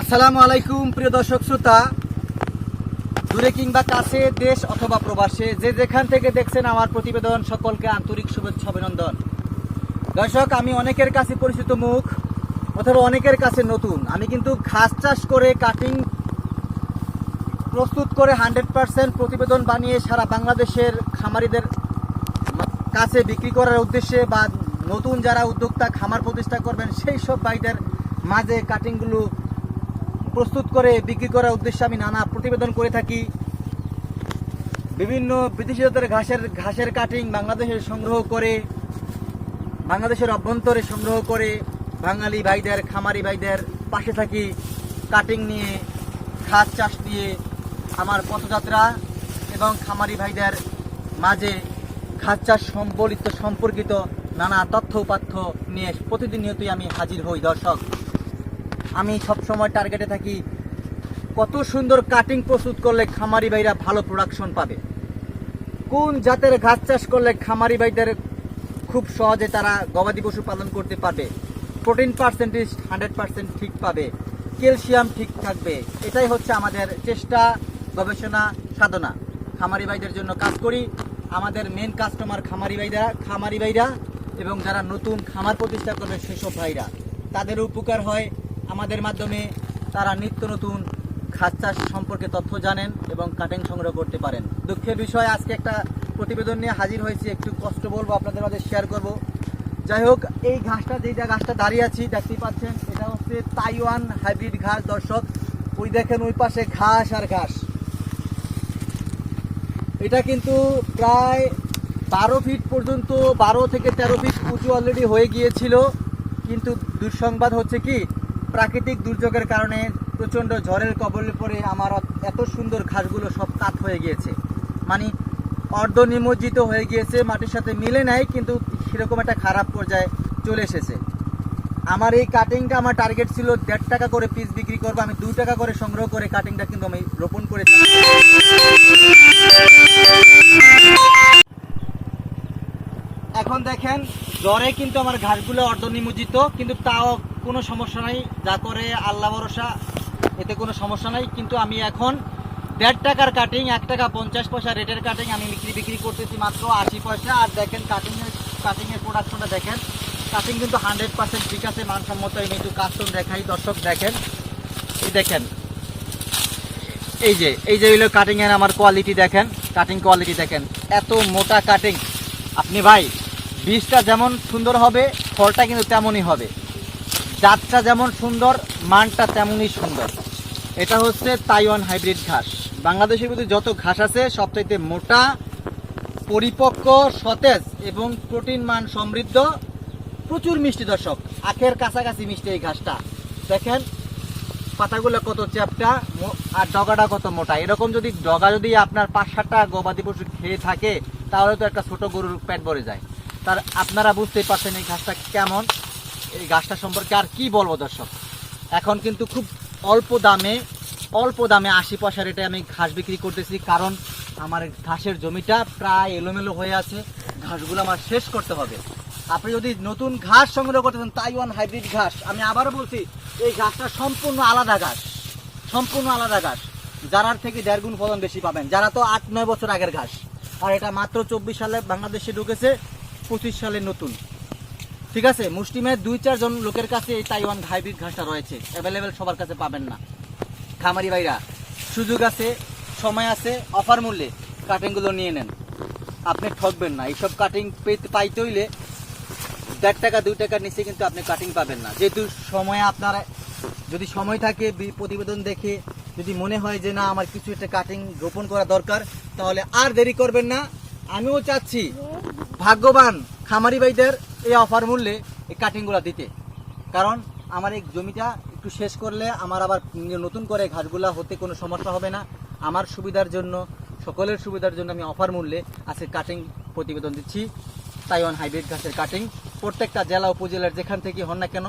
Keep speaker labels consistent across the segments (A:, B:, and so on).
A: আসসালামু আলাইকুম, প্রিয় দর্শক শ্রোতা। দূরে কিংবা কাছে, দেশ অথবা প্রবাসে, যে যেখান থেকে দেখছেন আমার প্রতিবেদন, সকলকে আন্তরিক শুভেচ্ছা, অভিনন্দন। দর্শক, আমি অনেকের কাছে পরিচিত মুখ, অথবা অনেকের কাছে নতুন। আমি কিন্তু ঘাস চাষ করে কাটিং প্রস্তুত করে হান্ড্রেড পার্সেন্ট প্রতিবেদন বানিয়ে সারা বাংলাদেশের খামারিদের কাছে বিক্রি করার উদ্দেশ্যে বা নতুন যারা উদ্যোক্তা খামার প্রতিষ্ঠা করবেন, সেই সব ভাইদের মাঝে কাটিংগুলো প্রস্তুত করে বিক্রি করার উদ্দেশ্যে আমি নানা প্রতিবেদন করে থাকি। বিভিন্ন বিদেশি জাতের ঘাসের ঘাসের কাটিং বাংলাদেশে সংগ্রহ করে, বাংলাদেশের অভ্যন্তরে সংগ্রহ করে, বাঙালি ভাইদের, খামারি ভাইদের পাশে থাকি কাটিং নিয়ে, ঘাস চাষ নিয়ে আমার পথযাত্রা এবং খামারি ভাইদের মাঝে ঘাস চাষ সম্বলিত, সম্পর্কিত নানা তথ্য উপাত্য নিয়ে প্রতিদিনিয়তই আমি হাজির হই, দর্শক। আমি সবসময় টার্গেটে থাকি, কত সুন্দর কাটিং প্রস্তুত করলে খামারি ভাইরা ভালো প্রোডাকশন পাবে। কোন জাতের ঘাস চাষ করলে খামারি ভাইদের খুব সহজে তারা গবাদি পশু পালন করতে পারবে। প্রোটিন পার্সেন্টেজ হান্ড্রেড পার্সেন্ট ঠিক পাবে ক্যালসিয়াম ঠিক থাকবে। এটাই হচ্ছে আমাদের চেষ্টা, গবেষণা, সাধনা। খামারি ভাইদের জন্য কাজ করি। আমাদের মেন কাস্টমার খামারি ভাইরা খামারি ভাইরা এবং যারা নতুন খামার প্রতিষ্ঠা করবে সেসব ভাইরা। তাদের উপকার হয় আমাদের মাধ্যমে তারা নিত্য নতুন খাস চাষ সম্পর্কে তথ্য জানেন এবং কাটিং সংগ্রহ করতে পারেন। দুঃখের বিষয়, আজকে একটা প্রতিবেদন নিয়ে হাজির হয়েছি। একটু কষ্ট বলব, আপনাদের মাঝে শেয়ার করব। যাই হোক, এই ঘাসটা যেটা ঘাসটা দাঁড়িয়ে আছি, দেখতেই পাচ্ছেন, এটা হচ্ছে তাইওয়ান হাইব্রিড ঘাস, দর্শক। ওই দেখেন, ওই পাশে ঘাস আর ঘাস। এটা কিন্তু প্রায় বারো ফিট পর্যন্ত, বারো থেকে তেরো ফিট উঁচু অলরেডি হয়ে গিয়েছিল। কিন্তু দুঃসংবাদ হচ্ছে কি প্রাকৃতিক দুর্যোগের কারণে প্রচণ্ড ঝড়ের কবলে পড়ে আমার এত সুন্দর ঘাসগুলো সব কাত হয়ে গিয়েছে। মানে অর্ধ নিমজ্জিত হয়ে গিয়েছে, মাটির সাথে মিলে নাই, কিন্তু সেরকম একটা খারাপ পর্যায়ে চলে এসেছে। আমার এই কাটিংটা আমার টার্গেট ছিল দেড় টাকা করে পিস বিক্রি করব, আমি দু টাকা করে সংগ্রহ করে কাটিংটা কিন্তু আমি রোপণ করেছি। এখন দেখেন, জ্বরে কিন্তু আমার ঘাসগুলো অর্ধ নিমজ্জিত কিন্তু তাও কোনো সমস্যা নাই। যা করে আল্লাহ ভরসা, এতে কোনো সমস্যা নাই। কিন্তু আমি এখন দেড় টাকার কাটিং এক টাকা পঞ্চাশ পয়সা রেটের কাটিং আমি বিক্রি বিক্রি করতেছি মাত্র আশি পয়সা। আর দেখেন কাটিংয়ের কাটিংয়ের প্রোডাকশনটা দেখেন কাটিং কিন্তু হান্ড্রেড পার্সেন্ট ঠিক আছে, মানসম্মত আমি একটু কাস্টম দেখাই। দর্শক, দেখেন, এই দেখেন, এই যে এই যে হইল কাটিংয়ের আমার কোয়ালিটি দেখেন কাটিং কোয়ালিটি দেখেন। এত মোটা কাটিং আপনি ভাই বীজটা যেমন সুন্দর হবে, ফলটা কিন্তু তেমনই হবে। জাতটা যেমন সুন্দর, মানটা তেমনই সুন্দর। এটা হচ্ছে তাইওয়ান হাইব্রিড ঘাস। বাংলাদেশের মধ্যে যত ঘাস আছে, সবচাইতে মোটা, পরিপক্ক, সতেজ এবং প্রোটিন মান সমৃদ্ধ, প্রচুর মিষ্টি দর্শক। আখের কাছাকাছি মিষ্টি এই ঘাসটা। দেখেন, পাতাগুলো কত চ্যাপটা আর ডগাটা কত মোটা। এরকম যদি ডগা যদি আপনার পাঁচ সাতটা গবাদি পশু খেয়ে থাকে, তাহলে তো একটা ছোট গরুর পেট ভরে যায়। তার আপনারা বুঝতেই পারছেন এই ঘাসটা কেমন। এই ঘাসটা সম্পর্কে আর কি বলব দর্শক? এখন কিন্তু খুব অল্প দামে অল্প দামে আশি পয়সা রেটে আমি ঘাস বিক্রি করতেছি কারণ আমার ঘাসের জমিটা প্রায় এলোমেলো হয়ে আছে। ঘাসগুলো আমার শেষ করতে হবে। আপনি যদি নতুন ঘাস সংগ্রহ করতে চান তাইওয়ান হাইব্রিড ঘাস। আমি আবারও বলছি, এই ঘাসটা সম্পূর্ণ আলাদা ঘাস। সম্পূর্ণ আলাদা ঘাস। যারার থেকে দেড় গুণ ফলন বেশি পাবেন। যারা তো আট নয় বছর আগের ঘাস। আর এটা মাত্র চব্বিশ সালে বাংলাদেশে ঢুকেছে। সালে নতুন। ঠিক আছে মুষ্টিমের দুই চারজন লোকের কাছে এই তাইওয়ান হাইব্রিড ঘাসটা রয়েছে। অ্যাভেলেবেল সবার কাছে পাবেন না। খামারি ভাইরা, সুযোগ আছে, সময় আছে, অফার মূল্যে কাটিংগুলো নিয়ে নেন। আপনি ঠকবেন না। এইসব কাটিং পেতে পাইতে হইলে দেড় টাকা, দুই টাকার নিচে কিন্তু আপনি কাটিং পাবেন না। যেহেতু সময় আপনার, যদি সময় থাকে প্রতিবেদন দেখে যদি মনে হয় যে না, আমার কিছু একটা কাটিং রোপণ করা দরকার, তাহলে আর দেরি করবেন না। আমিও চাচ্ছি ভাগ্যবান খামারি ভাইদের এই অফার মূল্যে এই কাটিংগুলো দিতে। কারণ আমার এই জমিটা একটু শেষ করলে আমার আবার নতুন করে ঘাসগুলা হতে কোনো সমস্যা হবে না। আমার সুবিধার জন্য, সকলের সুবিধার জন্য আমি অফার মূল্যে আজকে কাটিং প্রতিবেদন দিচ্ছি। তাইওয়ান হাইব্রিড ঘাসের কাটিং প্রত্যেকটা জেলা, উপজেলার যেখান থেকে হন না কেন,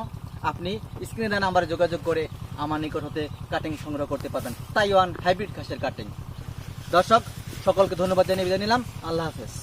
A: আপনি স্ক্রিনে নাম্বারে যোগাযোগ করে আমার নিকট হতে কাটিং সংগ্রহ করতে পারবেন। তাইওয়ান হাইব্রিড ঘাসের কাটিং দর্শক, সকলকে ধন্যবাদ জানিয়ে বিদায় নিলাম। আল্লাহ হাফেজ।